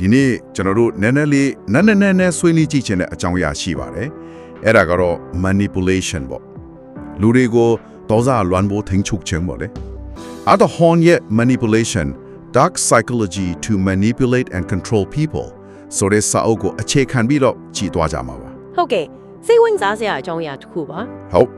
ဒီနေ့ကျွန်တော်တို့နည်းနည်းလေးနည်းနည်းနည်းနည်းဆွေးနွေးကြည့်ချင်တဲ့အကြောင်းအရာရှိပါတယ်အဲ့ဒါကတော့ manipulation ပေါ့လူတွေကိုဒေါသလွမ်းဖို့ထိန်းချုပ်ခြင်းပေါ့လေအတော့ horn ရဲ့ manipulation dark psychology to manipulate and control people ဆိုတဲ့စာအုပ်ကိုအခြေခံပြီးတော့ကြည်သွားကြမှာပါဟုတ်ကဲ့စိတ်ဝင်စားစရာအကြောင်းအရာတစ်ခုပါဟုတ်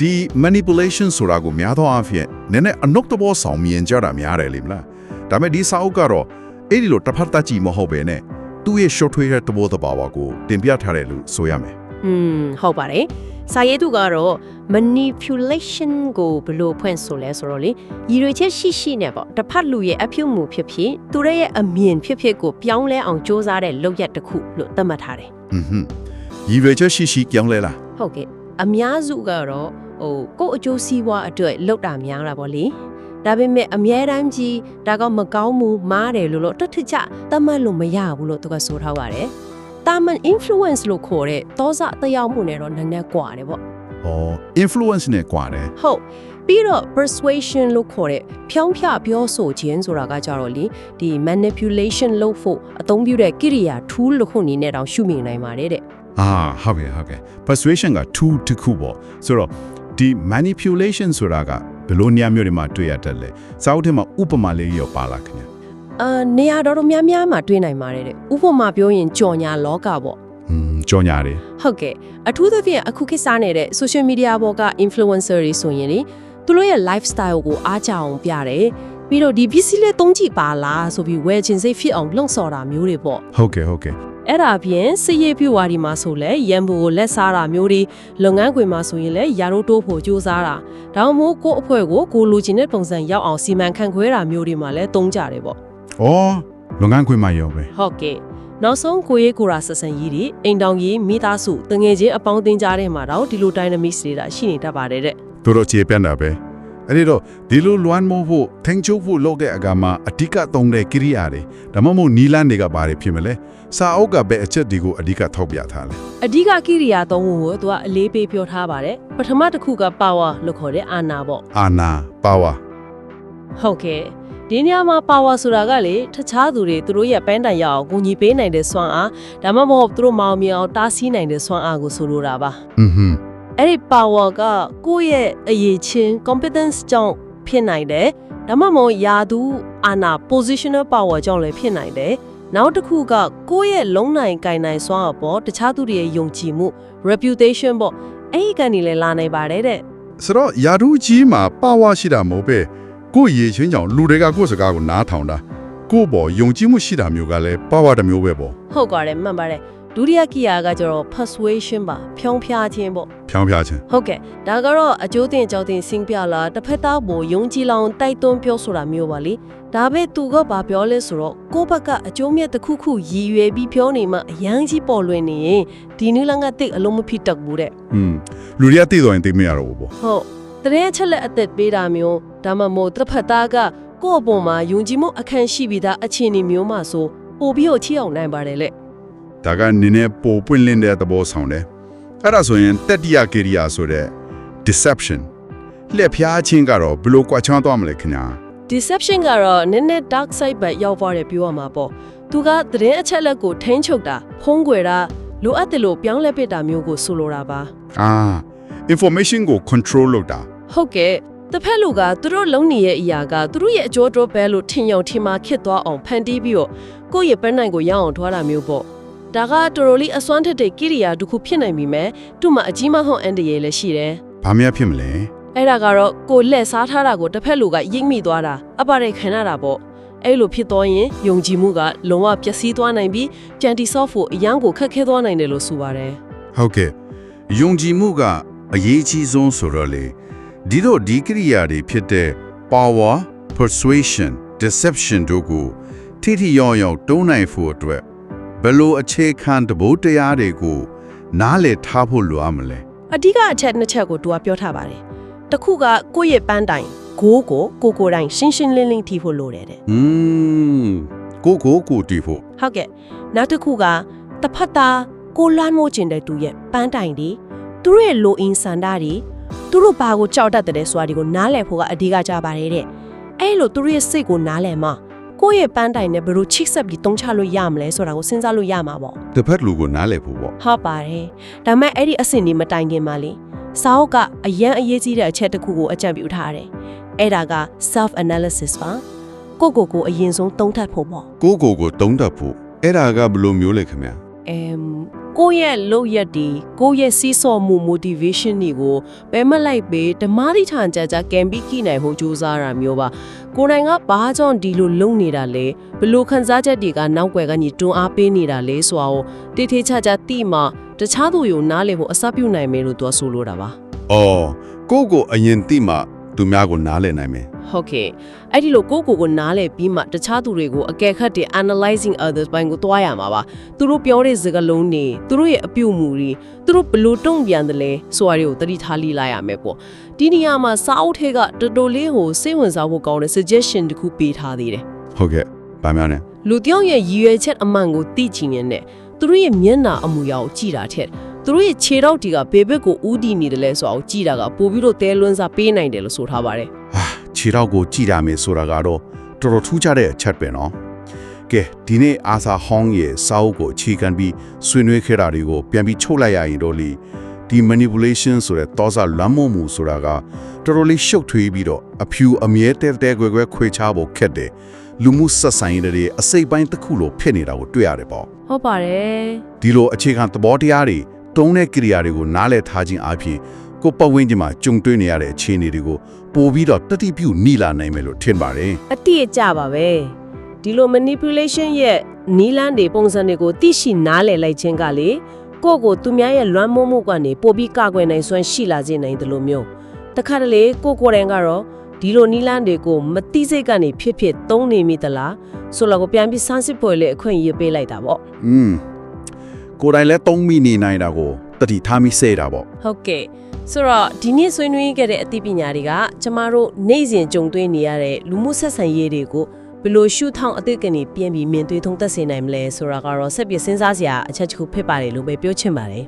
ဒီ manipulation ဆိုတာကိုများသောအားဖြင့်နည်းနည်းအနုတ်တဘောဆောင်မြင်ကြတာများတယ်လေမလားဒါပေမဲ့ဒီစာအုပ်ကတော့ အဲ့ဒီလိုတစ်ဖက်သက်ကြည့်မဟုတ်ပဲနဲ့သူ့ရဲ့ short ထွေးတဲ့တဘောတဘာဝကိုတင်ပြထားတယ်လို့ဆိုရမယ် อืมဟုတ်ပါတယ်စာရေးသူကတော့ manipulation ကိုဘယ်လိုဖွင့်ဆိုလဲဆိုတော့လေရည်ရွယ်ချက်ရှိရှိနဲ့ပေါ့တစ်ဖက်လူရဲ့အပြုတ်မှုဖြစ်ဖြစ်သူတို့ရဲ့အမြင်ဖြစ်ဖြစ်ကိုပြောင်းလဲအောင်စ조사တဲ့လုပ်ရက်တစ်ခုလို့သတ်မှတ်ထားတယ် อือဟွန်းရည်ရွယ်ချက်ရှိရှိကြောင်းလဲလား ဟုတ်ကဲ့အများစုကတော့ဟိုကိုယ့်အကျိုးစီးပွားအတွက်လောက်တာများတာပေါ့လေ ဒါပေမဲ့အမြဲတမ်းကြီးဒါကမကောင်းမှုမားတယ်လို့လို့တစ်ထစ်ချသတ်မှတ်လို့မရဘူးလို့သူကဆိုထားပါတယ်တာမန် influence လို့ခေါ်တဲ့သောစအသက်ရောက်မှုနဲ့တော့နည်းနည်းကွာတယ်ပေါ့ဩ influence နဲ့ကွာတယ်ဟုတ်ပြီးတော့ persuasion လို့ခေါ်တဲ့ဖြောင်းဖြပြောဆိုခြင်းဆိုတာကကြတော့လေဒီ manipulation လုပ်ဖို့အသုံးပြုတဲ့ကိရိယာ tool လို့ခုအနေနဲ့တောင်ရှုမြင်နိုင်ပါတယ်တဲ့အာဟုတ်ကဲ့ဟုတ်ကဲ့ persuasion က2တစ်ခုပေါ့ဆိုတော့ဒီ manipulation ဆိုတာက ဘယ်လိုနေရာမျိုးတွေမှာတွေ့ရတတ်လဲစာအုပ်ထဲမှာဥပမာလေးရောပါလာခင်ဗျအာနေရာတော်တော်များများမှာတွေ့နိုင်ပါတယ်တဲ့ဥပမာပြောရင်ကြော်ညာလောကပေါ့อืมကြော်ညာတယ်ဟုတ်ကဲ့အထူးသဖြင့်အခုခေတ်စားနေတဲ့ social media ဘောက influencer တွေဆိုရင်လေသူတို့ရဲ့ lifestyle ကိုအားကြအောင်ပြတယ်ပြီးတော့ဒီပစ္စည်းလေးသုံးကြည့်ပါလားဆိုပြီးဝယ်ခြင်းစိတ်ဖြစ်အောင်လှုံ့ဆော်တာမျိုးတွေပေါ့ဟုတ်ကဲ့ဟုတ်ကဲ့ အဲ့ဒါအပြင်စည်ရည်ပြဝါဒီမှာဆိုလဲရန်ဘူကိုလက်စားတာမျိုးတွေလုပ်ငန်းခွင်မှာဆိုရင်လဲယာတို့တိုးဖို့ကြိုးစားတာဒါမှမဟုတ်ကိုယ့်အဖွဲ့ကိုကိုလိုချင်တဲ့ပုံစံရောက်အောင်စီမံခန့်ခွဲတာမျိုးတွေမှာလဲသုံးကြတယ်ပေါ့ဩလုပ်ငန်းခွင်မှာရောပဲဟုတ်ကဲ့နောက်ဆုံးကိုရေးကိုရာဆက်ဆံရေးတွေအိမ်တောင်ရေးမိသားစုတငယ်ချင်းအပေါင်းအသင်းကြားထဲမှာတော့ဒီလို dynamics တွေတာရှိနေတတ်ပါတယ်တဲ့တို့တော့ခြေပြန့်တာပဲ အဲ့ဒီတော့ဒီလိုလွမ်းမိုးဖို့ထင်ချုပ်ဖို့လုပ်တဲ့အကမှာအဓိကသုံးတဲ့ကိရိယာတွေဒါမှမဟုတ်နီလန်းတွေကဘာတွေဖြစ်မလဲစာအုပ်ကပဲအချက်ဒီကိုအဓိကထောက်ပြထားလဲအဓိကကိရိယာသုံးဖို့ကိုသူကအလေးပေးပြောထားပါတယ်ပထမတစ်ခုက power လို့ခေါ်တဲ့အာဏာပေါ့အာနာပါဝါဟုတ်ကဲ့ဒီနေရာမှာ power ဆိုတာကလေတခြားသူတွေသူတို့ရဲ့ပန်းတိုင်ရအောင်ကူညီပေးနိုင်တဲ့စွမ်းအားဒါမှမဟုတ်သူတို့မောင်မြောင်တားဆီးနိုင်တဲ့စွမ်းအားကိုဆိုလိုတာပါอือဟွန်း အဲ့ဒီ power ကကိုယ့်ရဲ့အရေးချင်း competence ကြောင့်ဖြစ်နိုင်တယ်ဒါမှမဟုတ်ယာသူအာနာ positional power ကြောင့်လည်းဖြစ်နိုင်တယ်နောက်တစ်ခုကကိုယ့်ရဲ့လုံနိုင်ကင်နိုင်စွမ်းအားပေါ့တခြားသူတွေရဲ့ယုံကြည်မှု reputation ပေါ့အဲ့ဒီကနေလည်းလာနိုင်ပါတယ်တဲ့ဆိုတော့ယာဒူးကြီးမှာပါဝါရှိတာမဟုတ်ပဲကိုယ့်ရေချင်းကြောင့်လူတွေကကိုယ့်စကားကိုနားထောင်တာကိုယ့်ဘောယုံကြည်မှုရှိတာမျိုးကလည်းပါဝါတစ်မျိုးပဲပေါ့ဟုတ်ပါတယ်မှန်ပါတယ် ဒုတိယကိယာကကျတော့ persuasion ပါဖြောင်းဖျားခြင်းပေါ့ဖြောင်းဖြားခြင်းဟုတ်ကဲ့ဒါကတော့အကျိုးတင်ကြောက်တင်စင်ပြလာတစ်ဖက်သားပေါ်ယုံကြည်လောင်တိုက်တွန်းပြောဆိုတာမျိုးပါလေဒါပဲသူကဘာပြောလဲဆိုတော့ကိုယ့်ဘက်ကအကျိုးမြတ်တစ်ခုခုရည်ရွယ်ပြီးပြောနေမှအရန်ကြီးပေါ်လွင်နေရင်ဒီနည်းလမ်းကတိတ်အလုံးမဖြစ်တတ်ဘူးတဲ့อืมလူတွေကသိတော့ရင်သိမရတော့ဘူးပေါ့ဟုတ်တရင်ချက်လက်အသက်ပေးတာမျိုးဒါမှမဟုတ်တစ်ဖက်သားကကိုယ့်အပေါ်မှာယုံကြည်မှုအခန့်ရှိပြီးသားအခြေအနေမျိုးမှဆိုပို့ပြီးတော့ချီအောင်နိုင်ပါတယ်လေ ဒါကနည်းနည်းပိုပွင့်လင်းတဲ့သဘောဆောင်တယ်အဲ့ဒါဆိုရင်တတိယကိရိယာဆိုတဲ့ deception လက်ဖျားခြင်းကတော့ဘယ်လိုကွာချမ်းသွားမလဲခင်ဗျာ deception ကတော့နည်းနည်း dark side ဘက်ရောက်သွားတယ်ပြောရမှာပေါ့သူကသတင်းအချက်အလက်ကိုထိန်းချုပ်တာဖုံးကွယ်တာလိုအပ်တယ်လို့ပြောင်းလဲပစ်တာမျိုးကိုဆိုလိုတာပါအာ information ကို control လုပ်တာဟုတ်ကဲ့တစ်ဖက်လူကသူတို့လုံနေရဲ့အရာကသူတို့ရဲ့အကျိုးတော်ပဲလို့ထင်ယုံထင်မှာခစ်သွားအောင်ဖန်တီးပြီးတော့ကိုယ့်ရဲ့ပန်းနိုင်ကိုရအောင်ထွားတာမျိုးပေါ့ ဒါကတော်တော်လေးအစွမ်းထက်တဲ့ကိရိယာတစ်ခုဖြစ်နိုင်ပြီမဲ့သူ့မှာအကြီးမဟုတ်အန်တရေလည်းရှိတယ်ဘာများဖြစ်မလဲအဲ့ဒါကတော့ကိုလက်စားထားတာကိုတစ်ဖက်လူကရိပ်မိသွားတာအပါရိတ်ခံရတာပေါ့အဲ့လိုဖြစ်သွားရင်ယုံကြည်မှုကလုံးဝပျက်စီးသွားနိုင်ပြီးကြန်တီဆော့ဖို့အရန်ကိုခက်ခဲသွားနိုင်တယ်လို့ဆိုပါတယ်ဟုတ်ကဲ့ယုံကြည်မှုကအရေးကြီးဆုံးဆိုတော့လေဒီတော့ဒီကိရိယာတွေဖြစ်တဲ့ power persuasion deception တို့ကိုထိထိရောက်ရောက်တုံးနိုင်ဖို့အတွက် ဘယ်လိုအခြေခံတဘိုးတရားတွေကိုနားလည်ထားဖို့လိုအပ်မလဲအဓိကအချက်နှစ်ချက်ကိုသူကပြောထားပါတယ်တစ်ခုကကိုယ့်ရဲ့ပန်းတိုင်ဂိုးကိုကိုကိုယ်တိုင်ရှင်းရှင်းလင်းလင်းထိဖို့လိုတယ်တဲ့อืมကိုကိုကိုတီဖို့ဟုတ်ကဲ့နောက်တစ်ခုကတစ်ဖက်သားကိုလန်းမိုးကျင်တဲ့သူရဲ့ပန်းတိုင်တွေသူတို့ရဲ့လိုအင်ဆန္ဒတွေသူတို့ဘာကိုကြောက်တတ်တယ်ဆိုတာဒီကိုနားလည်ဖို့ကအဓိကကြပါတယ်တဲ့အဲ့လိုသူတို့ရဲ့စိတ်ကိုနားလည်မှ ကိုကိုယ့်ရဲ့ပန်းတိုင်နဲ့ဘယ်လိုချိတ်ဆက်ပြီးတုံးချလို့ရမလဲဆိုတာကိုစဉ်းစားလို့ရမှာပေါ့တစ်ဖက်လူကိုနားလည်ဖို့ပေါ့ဟုတ်ပါတယ်ဒါပေမဲ့အဲ့ဒီအဆင့်ဒီမတိုင်ခင်မှာလေစာအုပ်ကအရန်အရေးကြီးတဲ့အချက်တစ်ခုကိုအကြံပြုထားတယ်အဲ့ဒါက self analysis ပါကိုယ့်ကိုယ်ကိုအရင်ဆုံးသုံးသပ်ဖို့ပေါ့ကိုကိုကိုတုံးတက်ဖို့အဲ့ဒါကဘယ်လိုမျိုးလဲခင်ဗျာအမ် ကိုယ့်ရဲ့လုပ်ရက်ဒီကိုယ့်ရဲ့စီးစော်မှု motivation တွေကိုပဲမလိုက်ပေးဓမ္မတိထန်ကြကြကံပြီးခိနိုင်ဖို့ကြိုးစားတာမျိုးပါကိုယ်တိုင်ကဘာကြောင့်ဒီလိုလုပ်နေတာလဲဘယ်လိုခံစားချက်တွေကနောက်ွယ်ကနေတွန်းအားပေးနေတာလဲဆိုတာကိုတိတိကျကျသိမှတခြားသူကိုနားလည်ဖို့အစပြုနိုင်မယ်လို့သူကဆိုလိုတာပါအော်ကိုကိုအရင်တိမှ သူများကိုနားလည်နိုင်မယ်ဟုတ်ကဲ့အဲ့ဒီလိုကိုယ့်ကိုယ်ကိုနားလည်ပြီးမှတခြားသူတွေကိုအကဲခတ်တဲ့ analyzing others ဘိုင်းကိုတွားရမှာပါသူတို့ပြောတဲ့စကားလုံးတွေသူတို့ရဲ့အပြုအမူတွေသူတို့ဘယ်လိုတုံ့ပြန်တယ်လဲဆိုတာတွေကိုသတိထားလိလိုက်ရမယ်ပေါ့ဒီနေရာမှာစာအုပ်ထဲကတော်တော်လေးကိုစိတ်ဝင်စားဖို့ကောင်းတဲ့ suggestion တစ်ခုပေးထားသေးတယ်ဟုတ်ကဲ့ဗာများနဲ့လူတယောက်ရဲ့ရည်ရွယ်ချက်အမှန်ကိုသိချင်ရင်နဲ့သူတို့ရဲ့မျက်နှာအမူအရာကိုကြည့်တာထက် သူတို့ရဲ့ခြေထောက်တီကဘေဘက်ကိုဥတီနေတယ်လဲဆိုတာကိုကြည့်တာကပိုပြီးတော့တဲလွန်းစားပေးနိုင်တယ်လို့ဆိုထားပါတယ်ဟာခြေတော့ကိုကြည်ရမယ်ဆိုတာကတော့တော်တော်ထူးခြားတဲ့အချက်ပဲနော်ကဲဒီနေ့အာစာဟောင်းရဲ့စာအုပ်ကိုအခြေခံပြီးဆွေးနွေးခဲ့တာတွေကိုပြန်ပြီးချုပ်လိုက်ရရင်တော့လေဒီ manipulation ဆိုတဲ့သောစာလွမ်းမိုးမှုဆိုတာကတော်တော်လေးရှုပ်ထွေးပြီးတော့အဖြူအမြဲတဲတဲခွဲခွဲခွေချဖို့ခက်တယ်လူမှုဆက်ဆံရေးတွေအစိတ်ပိုင်းတစ်ခုလိုဖြစ်နေတာကိုတွေ့ရတယ်ပေါ့ဟုတ်ပါတယ်ဒီလိုအခြေခံသဘောတရားတွေ တုံးတဲ့ကိရိယာတွေကိုနားလည်ထားခြင်းအပြင်ကိုယ်ပတ်ဝန်းကျင်မှာကြုံတွေ့နေရတဲ့အခြေအနေတွေကိုပို့ပြီးတော့တတိပြုနိလာနိုင်မယ်လို့ထင်ပါတယ်အတိအကျပါပဲဒီလို manipulation ရဲ့နီလန်းတွေပုံစံတွေကိုသိရှိနားလည်လိုက်ခြင်းကလေကိုယ့်ကိုသူများရဲ့လွမ်းမိုးမှုကနေပိုပြီးကာကွယ်နိုင်စွမ်းရှိလာစေနိုင်တယ်လို့မျိုးတခါတလေကိုယ့်ကိုယ်တိုင်ကတော့ဒီလိုနီလန်းတွေကိုမတိစိတ်ကနေဖြစ်ဖြစ်သုံးနေမိသလားဆိုတော့ကိုပြန်ပြီးစမ်းစစ်ဖို့လေအခွင့်အရေးပေးလိုက်တာပေါ့။อืม ကိုယ်တိုင်လည်းသုံးမိနေနိုင်တာကိုတတိထားမိစေတာပေါ့ဟုတ်ကဲ့ဆိုတော့ဒီနေ့ဆွေးနွေးခဲ့တဲ့အသိပညာတွေကကျမတို့နေ့စဉ်ကြုံတွေ့နေရတဲ့လူမှုဆက်ဆံရေးတွေကိုဘယ်လိုရှုထောင့်အသစ်ကနေပြင်ပြီးမြင်တွေ့သုံးသပ်စေနိုင်မလဲဆိုတာကတော့ဆက်ပြီးစဉ်းစားစရာအချက်တစ်ခုဖြစ်ပါတယ်လို့ပဲပြောချင်ပါတယ်